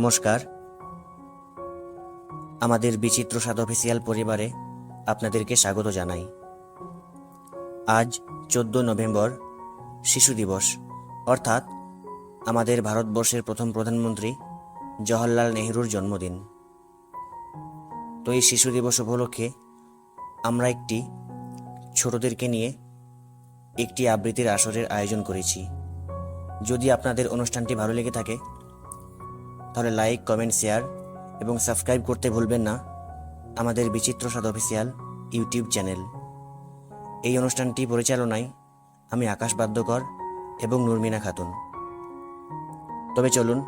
নমস্কার। আমাদের বিচিত্র স্বাদ অফিসিয়াল পরিবারে আপনাদেরকে স্বাগত জানাই। আজ চোদ্দ নভেম্বর, শিশু দিবস। অর্থাৎ আমাদের ভারতবর্ষের প্রথম প্রধানমন্ত্রী জওহরলাল নেহরুর জন্মদিন। তো এই শিশু দিবস উপলক্ষে আমরা একটি ছোটদেরকে নিয়ে একটি আবৃত্তির আসরের আয়োজন করেছি। যদি আপনাদের অনুষ্ঠানটি ভালো লেগে থাকে তাহলে লাইক কমেন্ট শেয়ার এবং সাবস্ক্রাইব করতে ভুলবেন না। আমাদের বিচিত্র স্বাদ অফিসিয়াল ইউটিউব চ্যানেল এই অনুষ্ঠানটি পরিচালনায় আমি আকাশ বাদ্যকর এবং নুরমিনা খাতুন। তবে চলুন,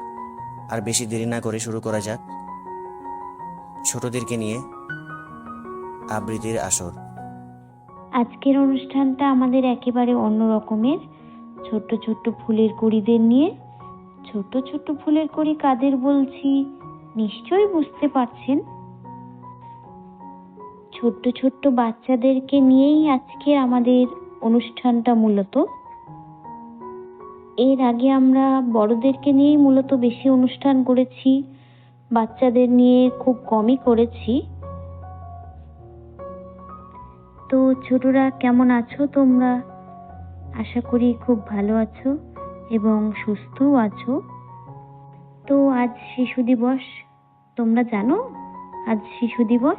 আর বেশি দেরি না করে শুরু করা যাক। ছোটদেরকে নিয়ে আবৃত্তির আসর। আজকের অনুষ্ঠানটা আমাদের একেবারে অন্য রকমের ছোট্ট ছোট্ট ফুলের কুড়িদের নিয়ে ছোট্ট ছোট ফুলের কড়ি কাদের বলছি? নিশ্চয়ই বুঝতে পারছেন। ছোট্ট ছোট্ট বাচ্চাদেরকে নিয়েই আজকে আমাদের অনুষ্ঠানটা মূলত। এর আগে আমরা বড়দেরকে নিয়েই মূলত বেশি অনুষ্ঠান করেছি। বাচ্চাদের নিয়ে খুব কমই করেছি। তো ছোটরা কেমন আছো তোমরা? আশা করি খুব ভালো আছো। এবং সুস্থও আছো। তো আজ শিশু দিবস, তোমরা জানো? আজ শিশু দিবস।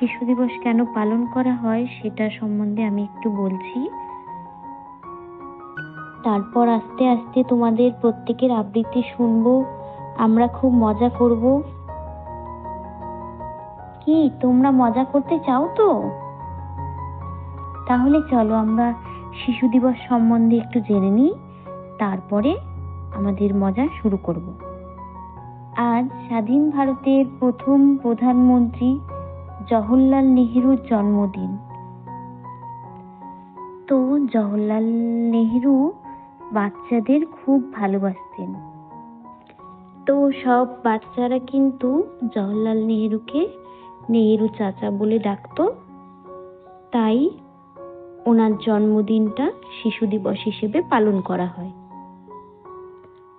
শিশু দিবস কেন পালন করা হয় সেটা সম্বন্ধে আমি একটু বলছি। তারপর আস্তে আস্তে তোমাদের প্রত্যেকের আবৃত্তি শুনব, আমরা খুব মজা করব। কি, তোমরা মজা করতে চাও তো? তাহলে চলো আমরা শিশু দিবস সম্বন্ধে একটু জেনে নিই, তারপরে আমাদের মজা শুরু করব। আজ স্বাধীন ভারতের প্রথম প্রধানমন্ত্রী জওহরলাল নেহরুর জন্মদিন। তো জওহরলাল নেহরু বাচ্চাদের খুব ভালোবাসতেন। তো সব বাচ্চারা কিন্তু জওহরলাল নেহরুকে নেহরু চাচা বলে ডাকতো। তাই ওনার জন্মদিনটা শিশু দিবস হিসেবে পালন করা হয়।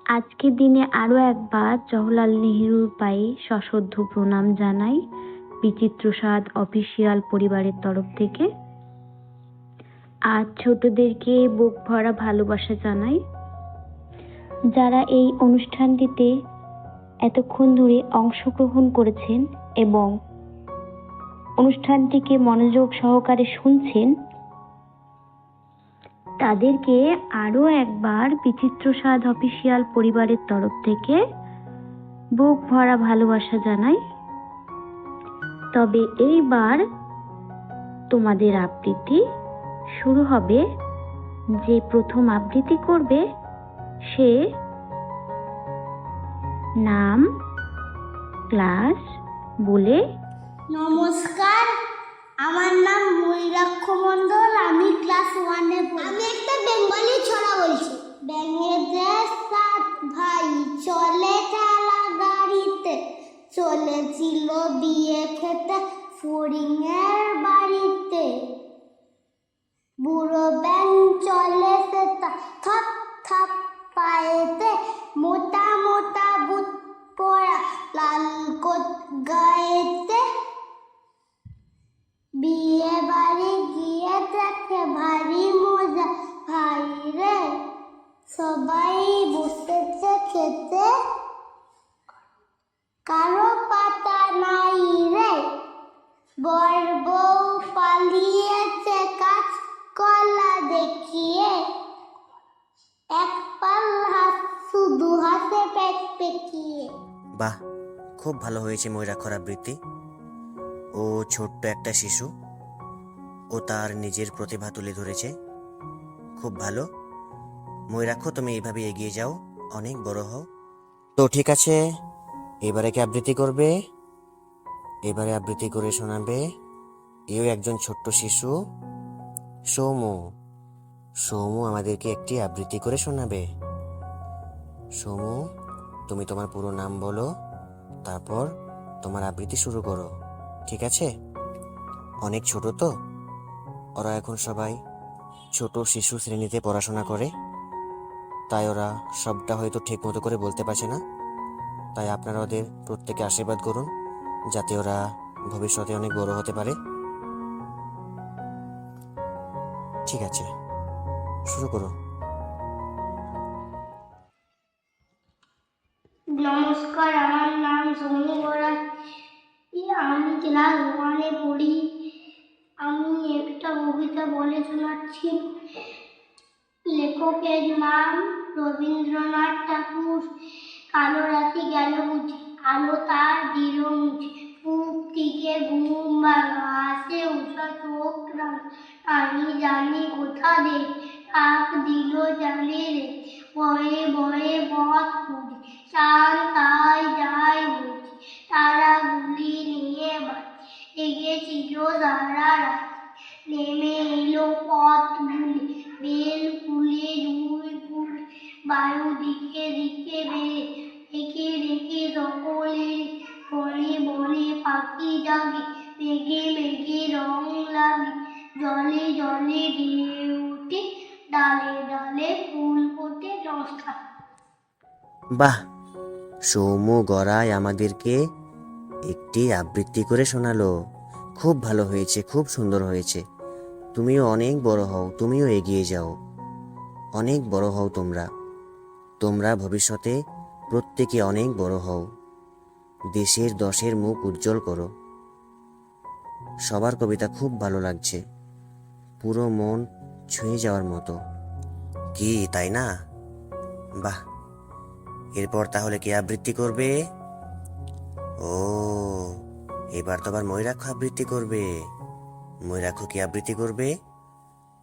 আজকের দিনে আরও একবার জওহরলাল নেহরুর পায়ে সশ্রদ্ধ প্রণাম জানাই বিচিত্র স্বাদ অফিসিয়াল পরিবারের তরফ থেকে। আর ছোটদেরকে বুক ভরা ভালোবাসা জানাই। যারা এই অনুষ্ঠানটিতে এতক্ষণ ধরে অংশগ্রহণ করেছেন এবং অনুষ্ঠানটিকে মনোযোগ সহকারে শুনছেন তাদেরকে আরও একবার বিচিত্র স্বাদ অফিসিয়াল পরিবারের তরফ থেকে বুক ভরা ভালোবাসা জানাই। তবে এইবার তোমাদের আবৃত্তি শুরু হবে, যে প্রথম আবৃত্তি করবে সে নাম ক্লাস বলে নমস্কার। আমার নাম ময়ূরাক্ষ মণ্ডল আমি ক্লাস ওয়ানে পড়ি। আমি একটা বেঙ্গলি ছড়া বলছি। ব্যাঙের দেশ সাত ভাই চলে চালা গাড়িতে চলেছিল বিয়ে খেতে ফড়িংয়ের বাড়িতে। বুড়ো ব্যাং চলে সে তা থপ থপ খুব ভালো হয়েছে ময়ূরাক্ষর আবৃত্তি। ও ছোট্ট একটা শিশু। ও তার নিজের প্রতিভা তুলে ধরেছে। খুব ভালো। ময়ূরাক্ষ, তুমি এইভাবে এগিয়ে যাও। অনেক বড় হও। তো ঠিক আছে, এবারে কি আবৃত্তি করবে? এবারে আবৃত্তি করে শোনাবে, এও একজন ছোট্ট শিশু। সৌমু সৌমু আমাদেরকে একটি আবৃত্তি করে শোনাবে। সৌমু তুমি তোমার পুরো নাম বলো। তারপর তোমার আবৃত্তি শুরু করো, ঠিক আছে? অনেক ছোট তো। ওরা এখন সবাই ছোট শিশু শ্রেণীতে পড়াশোনা করে। তাই ওরা সবটা হয়তো ঠিক মতো করে বলতে পারছে না। তাই আপনারা ওদের প্রত্যেকে আশীর্বাদ করুন, যাতে ওরা ভবিষ্যতে অনেক বড় হতে পারে। ঠিক আছে, শুরু করো। নমস্কার, আমার নাম সৌমি বরা আমি ক্লাস ওয়ানে পড়ি। আমি একটা কবিতা বলে শোনাচ্ছি। লেখকের নাম রবীন্দ্রনাথ ঠাকুর। কালো রাতি গেল বুঝি আলো তার দিল মুছে পূব থেকে ঘুম ভাঙা আসে উষা চোখ আমি জানি কোথা দে ডাক দিল জানে রে। ভয়ে ভয়ে পথ খুঁজি। চান তাই যাই বুঝি তারা গুলি নিয়ে এগেছিল সারা রাত নেমে এলো পথ ভুলে বেল ফুলে দুই ফুল। বায়ু দিকে দিকে বেড়ে রেখে রেখে সকলে বনে বনে পাখি জাগে। মেঘে মেঘে রং লাগে, জলে জলে ঢেউ ডালে ডালে ফুল ফোটে নমস্কার বাহ! সৌম্য গড়াই আমাদেরকে একটি আবৃত্তি করে শোনালো। খুব ভালো হয়েছে, খুব সুন্দর হয়েছে। তুমিও অনেক বড় হও, তুমিও এগিয়ে যাও। অনেক বড় হও তোমরা। তোমরা ভবিষ্যতে প্রত্যেকে অনেক বড় হও। দেশের দশের মুখ উজ্জ্বল করো। সবার কবিতা খুব ভালো লাগছে। পুরো মন ছুঁয়ে যাওয়ার মতো। কি, তাই না? বাহ! এরপর তাহলে কে আবৃত্তি করবে? ও, এবার তো আবার ময়ূরাক্ষ আবৃত্তি করবে। ময়ূরাক্ষ কি আবৃত্তি করবে?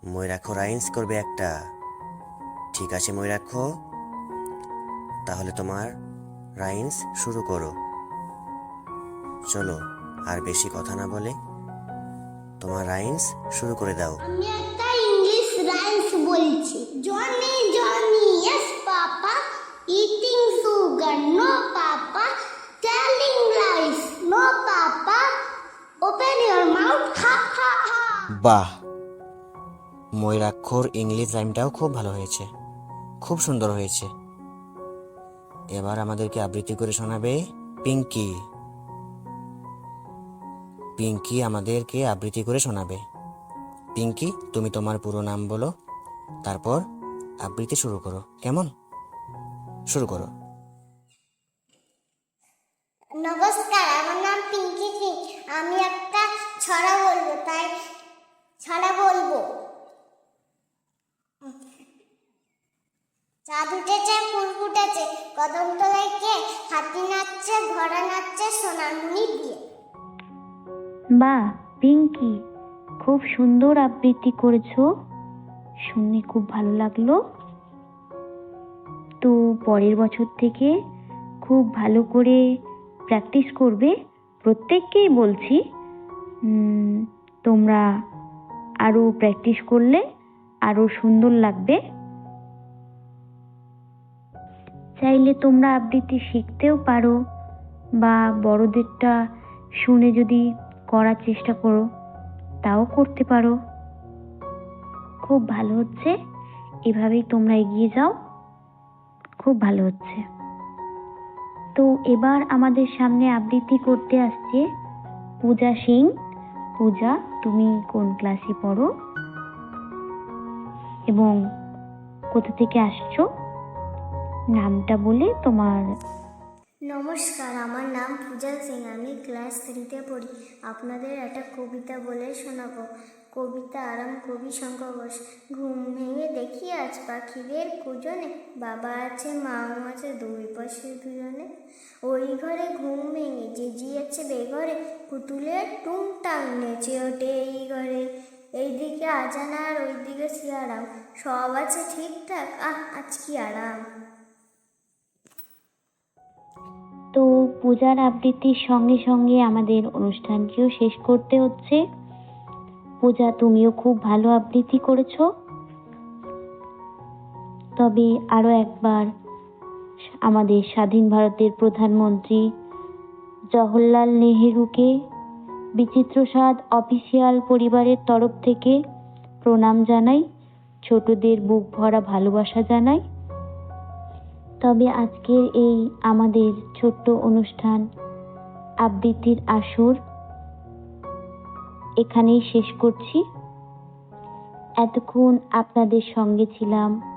ময়ূরাক্ষ রাইন্স করবে একটা। ঠিক আছে ময়ূরাক্ষ। তাহলে তোমার রাইন্স শুরু করো। চলো, আর বেশি কথা না বলে তোমার রাইন্স শুরু করে দাও। আমি একটা ইংলিশ রাইমস বলছি। বাহ, ময়ূরাক্ষর ইংলিশ রাইমটাও খুব ভালো হয়েছে, খুব সুন্দর হয়েছে। এবার আমাদেরকে আবৃত্তি করে শোনাবে পিঙ্কি। পিঙ্কি আমাদেরকে আবৃত্তি করে শোনাবে। পিঙ্কি, তুমি তোমার পুরো নাম বলো, তারপর আবৃত্তি শুরু করো। কেমন? শুরু করো। নমস্কার, আমার নাম পিঙ্কি সিং আমি একটা ছড়া বলব, তাই ছড়া বলব। চাঁদ উঠেছে, ফুল ফুটেছে, কদম তলায় কে? হাতি নাচছে, ঘোড়া নাচছে, সোনামণি বিয়ে। বাহ পিঙ্কি, খুব সুন্দর আবৃত্তি করেছ। শুনে খুব ভালো লাগল। তো পরের বছর থেকে খুব ভালো করে প্র্যাকটিস করবে, প্রত্যেককেই বলছি। তোমরা আরও প্র্যাকটিস করলে আরও সুন্দর লাগবে। চাইলে তোমরা আবৃত্তি শিখতেও পারো বা বড়দেরটা শুনে যদি করার চেষ্টা করো, তাও করতে পারো। খুব ভালো হচ্ছে। এভাবেই তোমরা এগিয়ে যাও। খুব ভালো হচ্ছে। তো এবার আমাদের সামনে আবৃত্তি করতে আসছে পূজা সিং। পূজা, তুমি কোন ক্লাসে পড়ো? এবং কোথা থেকে আসছো? নামটা বলে তোমার নমস্কার, আমার নাম পূজা সিং আমি ক্লাস থ্রিতে পড়ি। আপনাদের একটা কবিতা বলে শোনাবো। কবিতা আরাম কবি শঙ্কর ঘোষ। ঘুম দেখি, আজ পাখিদের কুজনে বাবা আছে, মাও আছে, দুই পাশে দুজনে। ওই ঘরে ঘুম ভেঙে জেজিয়েছে বেঘরে, পুতুলের টুংটাং নেচে ওঠে এই ঘরে। এইদিকে আজান আর ওইদিকে শিয়ারাম, সব আছে ঠিকঠাক, আহ, আজ কি আরাম। তো পূজার আবৃত্তির সঙ্গে সঙ্গে আমাদের অনুষ্ঠানটিও শেষ করতে হচ্ছে। পূজা, তুমিও খুব ভালো আবৃত্তি করেছ। তবে আরও একবার আমাদের স্বাধীন ভারতের প্রধানমন্ত্রী জওহরলাল নেহেরুকে বিচিত্র স্বাদ অফিসিয়াল পরিবারের তরফ থেকে প্রণাম জানাই, ছোটদের বুক ভরা ভালোবাসা জানাই। তবে আজকের এই আমাদের ছোট্ট অনুষ্ঠান আবৃত্তির আসর এখানেই শেষ করছি। এতক্ষণ আপনাদের সঙ্গে ছিলাম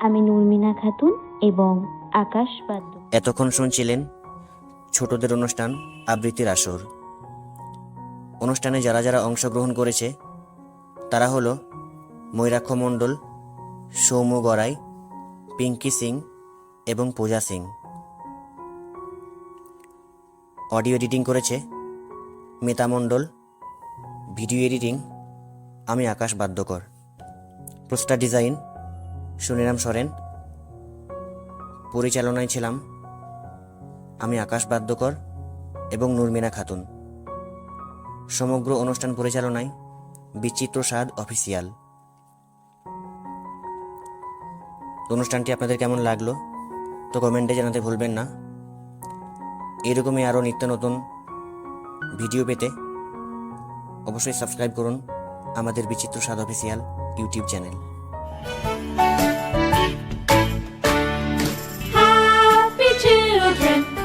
আমি নুরমিনা খাতুন এবং আকাশ বাদ্য। এতক্ষণ শুনছিলেন ছোটদের অনুষ্ঠান আবৃত্তির আসর। অনুষ্ঠানে যারা যারা অংশগ্রহণ করেছে, তারা হলো ময়ূরাক্ষ মণ্ডল, সৌম্য গড়াই, পিঙ্কি সিং এবং পূজা সিং। অডিও এডিটিং করেছে মিতা মণ্ডল, ভিডিও এডিটিং আমি Akash Badyakar. Poster design Suniram Soren. পরিচালনায় ছিলাম। আমি আকাশ বাদ্যকর এবং নুরমিনা খাতুন। সমগ্র অনুষ্ঠান পরিচালনায় বিচিত্র স্বাদ অফিসিয়াল। অনুষ্ঠানটি আপনাদের কেমন লাগল, তো কমেন্টে জানাতে ভুলবেন না। এরকমই আরও নিত্য নতুন ভিডিও পেতে অবশ্যই সাবস্ক্রাইব করুন আমাদের বিচিত্র স্বাদ অফিসিয়াল ইউটিউব চ্যানেল। Children,